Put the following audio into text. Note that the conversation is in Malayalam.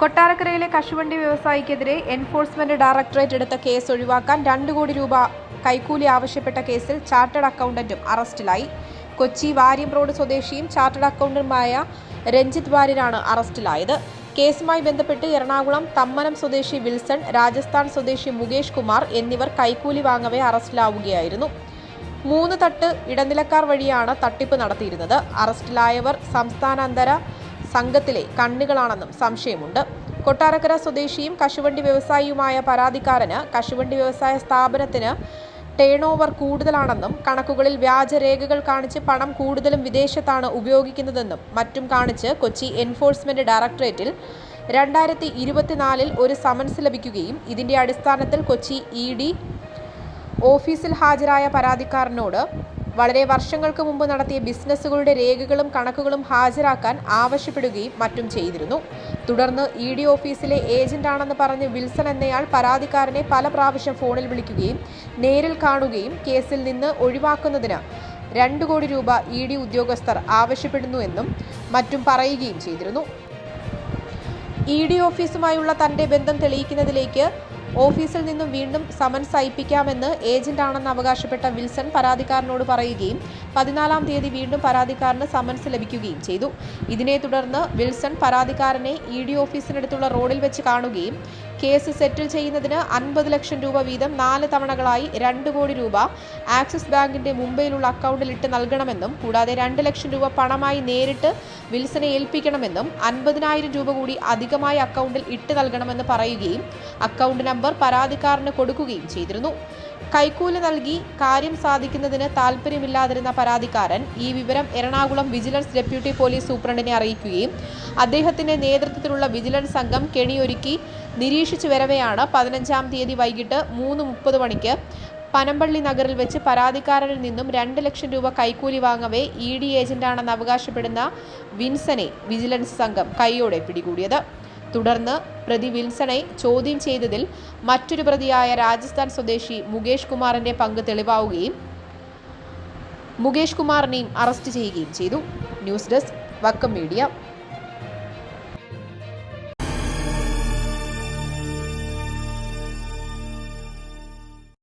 കൊട്ടാരക്കരയിലെ കശുവണ്ടി വ്യവസായിക്കെതിരെ എൻഫോഴ്സ്മെന്റ് ഡയറക്ടറേറ്റ് എടുത്ത കേസ് ഒഴിവാക്കാൻ രണ്ട് കോടി രൂപ കൈക്കൂലി ആവശ്യപ്പെട്ട കേസിൽ ചാർട്ടേഡ് അക്കൗണ്ടന്റും അറസ്റ്റിലായി. കൊച്ചി വാര്യം റോഡ് സ്വദേശിയും ചാർട്ടേഡ് അക്കൗണ്ടന്റുമായ രഞ്ജിത് വാര്യരാണ് അറസ്റ്റിലായത്. കേസുമായി ബന്ധപ്പെട്ട് എറണാകുളം തമ്മനം സ്വദേശി വിൽസൺ രാജസ്ഥാൻ സ്വദേശി മുകേഷ് കുമാർ എന്നിവർ കൈക്കൂലി വാങ്ങവെ അറസ്റ്റിലാവുകയായിരുന്നു. മൂന്ന് തട്ട് ഇടനിലക്കാർ വഴിയാണ് തട്ടിപ്പ് നടത്തിയിരുന്നത്. അറസ്റ്റിലായവർ സംസ്ഥാനാന്തര സംഘത്തിലെ കണ്ണുകളാണെന്നും സംശയമുണ്ട്. കൊട്ടാരക്കര സ്വദേശിയും കശുവണ്ടി വ്യവസായിയുമായ പരാതിക്കാരന് കശുവണ്ടി വ്യവസായ സ്ഥാപനത്തിന് ടേൺ ഓവർ കൂടുതലാണെന്നും കണക്കുകളിൽ വ്യാജരേഖകൾ കാണിച്ച് പണം കൂടുതലും വിദേശത്താണ് ഉപയോഗിക്കുന്നതെന്നും മറ്റും കാണിച്ച് കൊച്ചി എൻഫോഴ്സ്മെന്റ് ഡയറക്ടറേറ്റിൽ രണ്ടായിരത്തി ഇരുപത്തിനാലിൽ ഒരു സമൻസ് ലഭിക്കുകയും ഇതിന്റെ അടിസ്ഥാനത്തിൽ കൊച്ചി ഇ ഡി ഓഫീസിൽ ഹാജരായ പരാതിക്കാരനോട് വളരെ വർഷങ്ങൾക്ക് മുമ്പ് നടത്തിയ ബിസിനസ്സുകളുടെ രേഖകളും കണക്കുകളും ഹാജരാക്കാൻ ആവശ്യപ്പെടുകയും മറ്റും ചെയ്തിരുന്നു. തുടർന്ന് ഇ ഡി ഓഫീസിലെ ഏജന്റാണെന്ന് പറഞ്ഞ് വിൽസൺ എന്നയാൾ പരാതിക്കാരനെ പല പ്രാവശ്യം ഫോണിൽ വിളിക്കുകയും നേരിൽ കാണുകയും കേസിൽ നിന്ന് ഒഴിവാക്കുന്നതിന് രണ്ട് കോടി രൂപ ഇ ഡി ഉദ്യോഗസ്ഥർ ആവശ്യപ്പെടുന്നുവെന്നും മറ്റും പറയുകയും ചെയ്തിരുന്നു. ഇ ഡി ഓഫീസുമായുള്ള തന്റെ ബന്ധം തെളിയിക്കുന്നതിലേക്ക് ഓഫീസിൽ നിന്നും വീണ്ടും സമൻസ് അയപ്പിക്കാമെന്ന് ഏജന്റാണെന്ന് അവകാശപ്പെട്ട വിൽസൺ പരാതിക്കാരനോട് പറയുകയും പതിനാലാം തീയതി വീണ്ടും പരാതിക്കാരന് സമൻസ് ലഭിക്കുകയും ചെയ്തു. ഇതിനെ തുടർന്ന് വിൽസൺ പരാതിക്കാരനെ ഇ ഡി ഓഫീസിനടുത്തുള്ള റോഡിൽ വെച്ച് കാണുകയും കേസ് സെറ്റിൽ ചെയ്യുന്നതിന് അൻപത് ലക്ഷം രൂപ വീതം നാല് തവണകളായി രണ്ട് കോടി രൂപ ആക്സിസ് ബാങ്കിന്റെ മുംബൈയിലുള്ള അക്കൗണ്ടിൽ ഇട്ട് നൽകണമെന്നും കൂടാതെ രണ്ട് ലക്ഷം രൂപ പണമായി നേരിട്ട് വിൽസനെ ഏൽപ്പിക്കണമെന്നും അൻപതിനായിരം രൂപ കൂടി അധികമായി അക്കൗണ്ടിൽ ഇട്ട് നൽകണമെന്ന് പറയുകയും അക്കൗണ്ട് നമ്പർ പരാതിക്കാരന് കൊടുക്കുകയും ചെയ്തിരുന്നു. കൈക്കൂലി നൽകി കാര്യം സാധിക്കുന്നതിന് താൽപര്യമില്ലാതിരുന്ന പരാതിക്കാരൻ ഈ വിവരം എറണാകുളം വിജിലൻസ് ഡെപ്യൂട്ടി പോലീസ് സൂപ്രണ്ടിനെ അറിയിക്കുകയും അദ്ദേഹത്തിന്റെ നേതൃത്വത്തിലുള്ള വിജിലൻസ് സംഘം കെണിയൊരുക്കി നിരീക്ഷിച്ചു വരവെയാണ് പതിനഞ്ചാം തീയതി വൈകിട്ട് മൂന്ന് മുപ്പത് മണിക്ക് പനമ്പള്ളി നഗറിൽ വെച്ച് പരാതിക്കാരനിൽ നിന്നും രണ്ട് ലക്ഷം രൂപ കൈക്കൂലി വാങ്ങവേ ഇ ഡി ഏജന്റാണെന്ന് അവകാശപ്പെടുന്ന വിൻസനെ വിജിലൻസ് സംഘം കൈയോടെ പിടികൂടിയത്. തുടർന്ന് പ്രതി വിൽസണെ ചോദ്യം ചെയ്തതിൽ മറ്റൊരു പ്രതിയായ രാജസ്ഥാൻ സ്വദേശി മുകേഷ് കുമാറിന്റെ പങ്ക് തെളിവാവുകയും മുകേഷ് കുമാറിനെയും അറസ്റ്റ് ചെയ്യുകയും ചെയ്തു. News desk Vakkam media.